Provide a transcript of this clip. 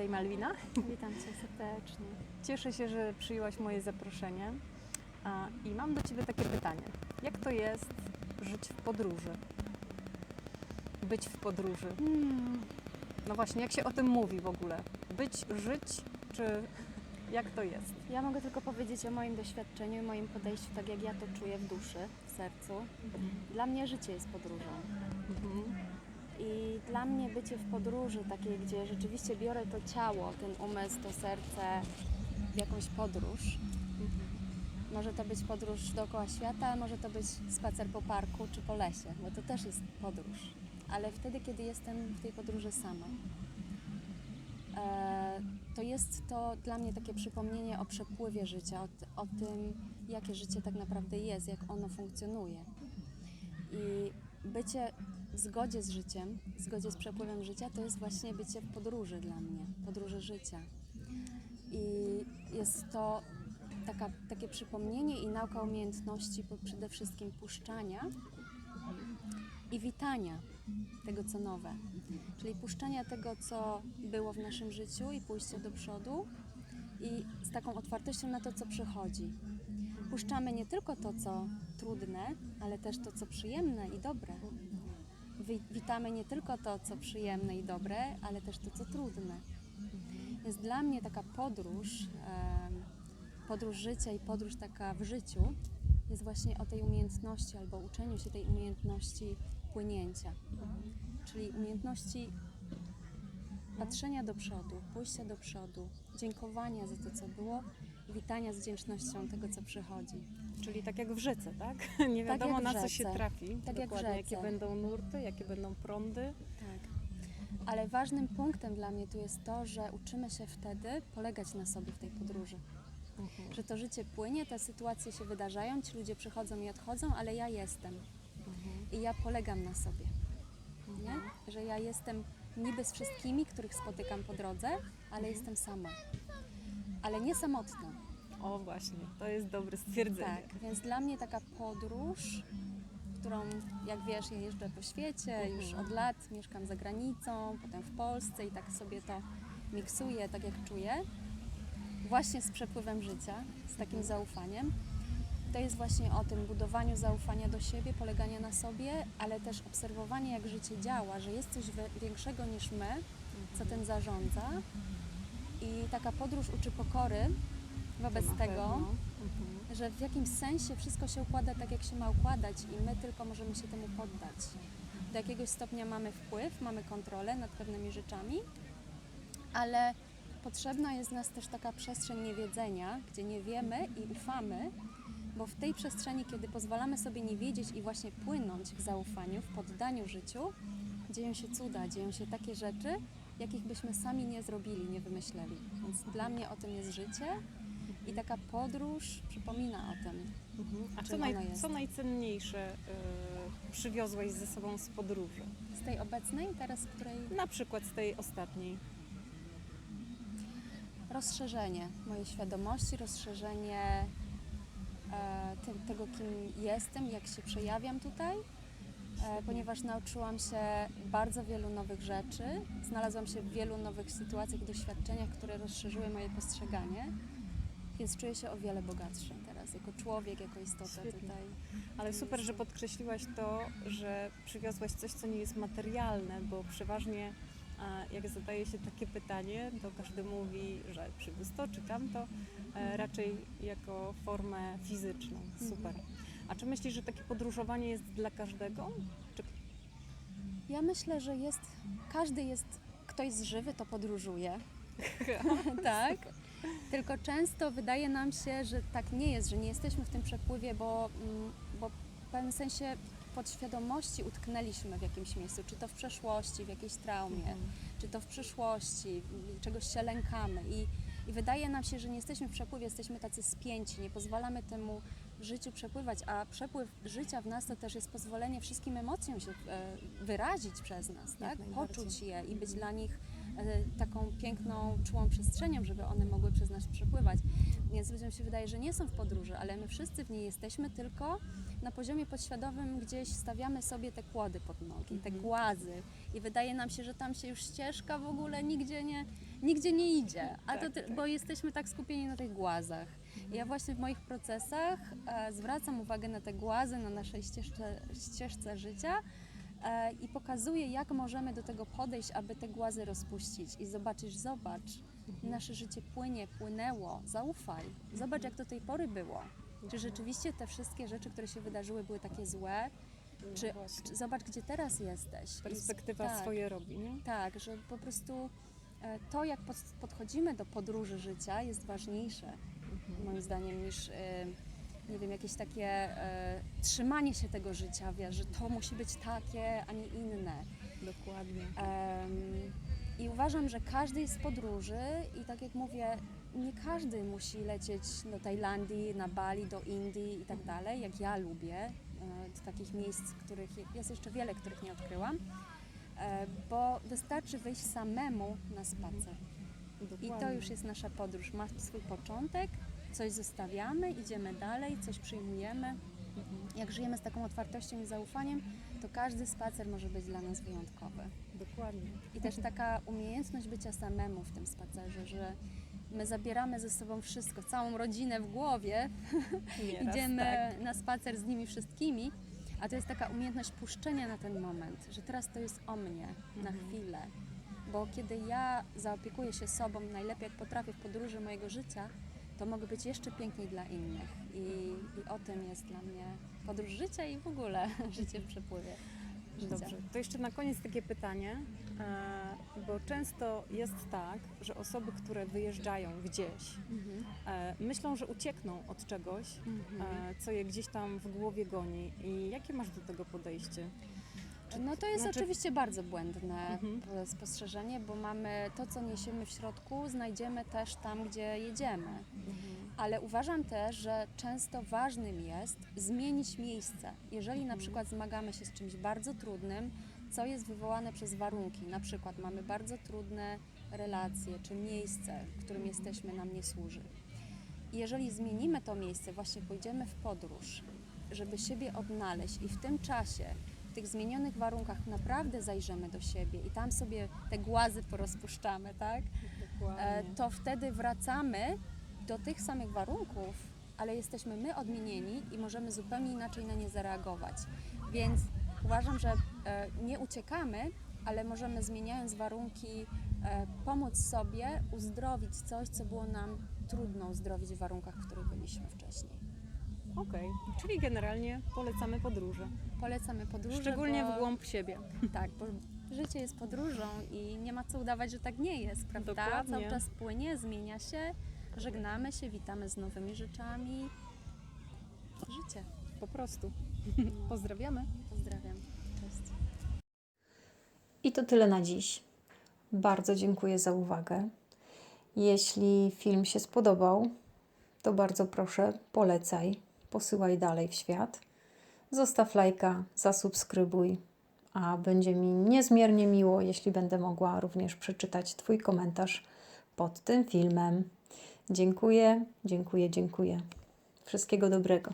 Witaj Malwina. Witam Cię serdecznie. Cieszę się, że przyjęłaś moje zaproszenie. I mam do Ciebie takie pytanie. Jak to jest żyć w podróży? Być w podróży. Hmm, No właśnie, jak się o tym mówi w ogóle? Być, żyć, czy jak to jest? ja mogę tylko powiedzieć o moim doświadczeniu i moim podejściu, tak jak ja to czuję w duszy, w sercu. Dla mnie życie jest podróżą. Mhm. I dla mnie bycie w podróży, takiej, gdzie rzeczywiście biorę to ciało, ten umysł, to serce w jakąś podróż. Może to być podróż dookoła świata, może to być spacer po parku czy po lesie, bo to też jest podróż. Ale wtedy, kiedy jestem w tej podróży sama, e, to jest to dla mnie takie przypomnienie o przepływie życia, o, o tym, jakie życie tak naprawdę jest, jak ono funkcjonuje. I bycie zgodzie z życiem, zgodzie z przepływem życia, to jest właśnie bycie w podróży dla mnie, podróży życia. I jest to taka, takie przypomnienie i nauka umiejętności przede wszystkim puszczania i witania tego, co nowe. Czyli puszczania tego, co było w naszym życiu i pójścia do przodu i z taką otwartością na to, co przychodzi. Puszczamy nie tylko to, co trudne, ale też to, co przyjemne i dobre. Wi- Witamy nie tylko to, co przyjemne i dobre, ale też to, co trudne. Więc dla mnie taka podróż, podróż życia i podróż taka w życiu jest właśnie o tej umiejętności albo uczeniu się tej umiejętności płynięcia. Czyli umiejętności patrzenia do przodu, pójścia do przodu, dziękowania za to, co było witania z wdzięcznością tego, co przychodzi. Czyli tak jak w rzece, tak? Nie Tak wiadomo jak na co się trafi. Tak jak w Dokładnie, jakie rzece. będą nurty, jakie będą prądy. Tak. Ale ważnym punktem dla mnie tu jest to, że uczymy się wtedy polegać na sobie w tej podróży. Mhm. Że to życie płynie, te sytuacje się wydarzają, ci ludzie przychodzą i odchodzą, ale ja jestem. I ja polegam na sobie. Nie? Że ja jestem niby z wszystkimi, których spotykam po drodze, ale jestem sama. Ale nie samotna. O właśnie, to jest dobre stwierdzenie. Tak, więc dla mnie taka podróż, którą jak wiesz, ja jeżdżę po świecie, już od lat mieszkam za granicą, potem w Polsce i tak sobie to miksuję, tak jak czuję, właśnie z przepływem życia, z takim zaufaniem. To jest właśnie o tym budowaniu zaufania do siebie, polegania na sobie, ale też obserwowanie, jak życie działa, że jest coś większego niż my, co ten zarządza. I taka podróż uczy pokory wobec tego. Mhm. że w jakimś sensie wszystko się układa tak, jak się ma układać i my tylko możemy się temu poddać. Do jakiegoś stopnia mamy wpływ, mamy kontrolę nad pewnymi rzeczami, ale potrzebna jest nas też taka przestrzeń niewiedzenia, gdzie nie wiemy i ufamy, bo w tej przestrzeni, kiedy pozwalamy sobie nie wiedzieć i właśnie płynąć w zaufaniu, w poddaniu życiu, dzieją się cuda, dzieją się takie rzeczy, jakich byśmy sami nie zrobili, nie wymyśleli. Więc dla mnie o tym jest życie i taka podróż przypomina o tym. Mhm. A co, naj, co najcenniejsze y, przywiozłaś ze sobą z podróży? Z tej obecnej, teraz, której Na przykład z tej ostatniej. rozszerzenie mojej świadomości, rozszerzenie e, te, tego, kim jestem, jak się przejawiam tutaj, ponieważ nauczyłam się bardzo wielu nowych rzeczy, znalazłam się w wielu nowych sytuacjach i doświadczeniach, które rozszerzyły moje postrzeganie, więc czuję się o wiele bogatsza teraz, jako człowiek, jako istota Świetnie. tutaj. Ale super, że podkreśliłaś to, że przywiozłaś coś, co nie jest materialne, bo przeważnie jak zadaje się takie pytanie, to każdy mówi, że przywiózł to czy tamto, e, raczej jako formę fizyczną. Super. A czy myślisz, że takie podróżowanie jest dla każdego? Czy... Ja myślę, że jest, każdy jest, ktoś jest żywy, to podróżuje. tak. Tylko często wydaje nam się, że tak nie jest, że nie jesteśmy w tym przepływie, bo, mm, bo w pewnym sensie podświadomości utknęliśmy w jakimś miejscu, czy to w przeszłości, w jakiejś traumie, czy to w przyszłości, czegoś się lękamy i, i wydaje nam się, że nie jesteśmy w przepływie, jesteśmy tacy spięci, nie pozwalamy temu życiu przepływać, a przepływ życia w nas to też jest pozwolenie wszystkim emocjom się e, wyrazić przez nas, tak? poczuć je i być dla nich e, taką piękną, czułą przestrzenią, żeby one mogły przez nas przepływać. Więc ludziom się wydaje, że nie są w podróży, ale my wszyscy w niej jesteśmy, tylko na poziomie podświadomym gdzieś stawiamy sobie te kłody pod nogi, te głazy i wydaje nam się, że tam się już ścieżka w ogóle nigdzie nie, nigdzie nie idzie, a Tak, to, ty- tak. bo jesteśmy tak skupieni na tych głazach. I Ja właśnie w moich procesach e, zwracam uwagę na te głazy na naszej ścieżce, ścieżce życia e, i pokazuję, jak możemy do tego podejść, aby te głazy rozpuścić i zobaczysz, zobacz, nasze życie płynie, płynęło, zaufaj, zobacz, jak do tej pory było. Czy rzeczywiście te wszystkie rzeczy, które się wydarzyły, były takie złe? Czy, No czy zobacz, gdzie teraz jesteś? I- Perspektywa tak. swoje robi, nie? Tak, że po prostu to, jak pod, podchodzimy do podróży życia, jest ważniejsze, moim zdaniem, niż e, nie wiem, jakieś takie e, trzymanie się tego życia, wiesz, że to musi być takie, a nie inne. Dokładnie. I uważam, że każdy jest w podróży i tak jak mówię, nie każdy musi lecieć do Tajlandii, na Bali, do Indii i tak dalej, jak ja lubię. e, Do takich miejsc, których jest jeszcze wiele, których nie odkryłam, e, bo wystarczy wyjść samemu na spacer. I Dokładnie. to już jest nasza podróż. Ma swój początek, coś zostawiamy, idziemy dalej, coś przyjmujemy. Jak żyjemy z taką otwartością i zaufaniem, to każdy spacer może być dla nas wyjątkowy. Dokładnie. I też taka umiejętność bycia samemu w tym spacerze, że my zabieramy ze sobą wszystko, całą rodzinę w głowie, Nieraz, idziemy tak. na spacer z nimi wszystkimi, a to jest taka umiejętność puszczenia na ten moment, że teraz to jest o mnie, na Mhm. chwilę. Bo kiedy ja zaopiekuję się sobą najlepiej jak potrafię w podróży mojego życia, to mogę być jeszcze piękniej dla innych. I, I o tym jest dla mnie podróż życia i w ogóle życie w przepływie życia. Dobrze, to jeszcze na koniec takie pytanie, e, bo często jest tak, że osoby, które wyjeżdżają gdzieś, Mhm. e, myślą, że uciekną od czegoś, Mhm. e, co je gdzieś tam w głowie goni. I jakie masz do tego podejście? No to jest Znaczy- oczywiście bardzo błędne Mhm. spostrzeżenie, bo mamy to, co niesiemy w środku, znajdziemy też tam, gdzie jedziemy. Ale uważam też, że często ważnym jest zmienić miejsce. Jeżeli na przykład zmagamy się z czymś bardzo trudnym, co jest wywołane przez warunki, na przykład mamy bardzo trudne relacje, czy miejsce, w którym jesteśmy, nam nie służy. Jeżeli zmienimy to miejsce, właśnie pójdziemy w podróż, żeby siebie odnaleźć i w tym czasie, w tych zmienionych warunkach naprawdę zajrzymy do siebie i tam sobie te głazy porozpuszczamy, tak? E, Dokładnie. to wtedy wracamy do tych samych warunków, ale jesteśmy my odmienieni i możemy zupełnie inaczej na nie zareagować. Więc uważam, że e, nie uciekamy, ale możemy zmieniając warunki e, pomóc sobie uzdrowić coś, co było nam trudno uzdrowić w warunkach, w których byliśmy wcześniej. Okej, czyli generalnie polecamy podróże. Polecamy podróże. Szczególnie bo, w głąb siebie. Tak, bo życie jest podróżą i nie ma co udawać, że tak nie jest, prawda? Dokładnie. Cały czas płynie, zmienia się, żegnamy się, witamy z nowymi rzeczami. Życie. Po prostu. Pozdrawiamy. Pozdrawiam. Cześć. I to tyle na dziś. Bardzo dziękuję za uwagę. Jeśli film się spodobał, to bardzo proszę polecaj, posyłaj dalej w świat. Zostaw lajka, zasubskrybuj, a będzie mi niezmiernie miło, jeśli będę mogła również przeczytać Twój komentarz pod tym filmem. Dziękuję, dziękuję, dziękuję. Wszystkiego dobrego.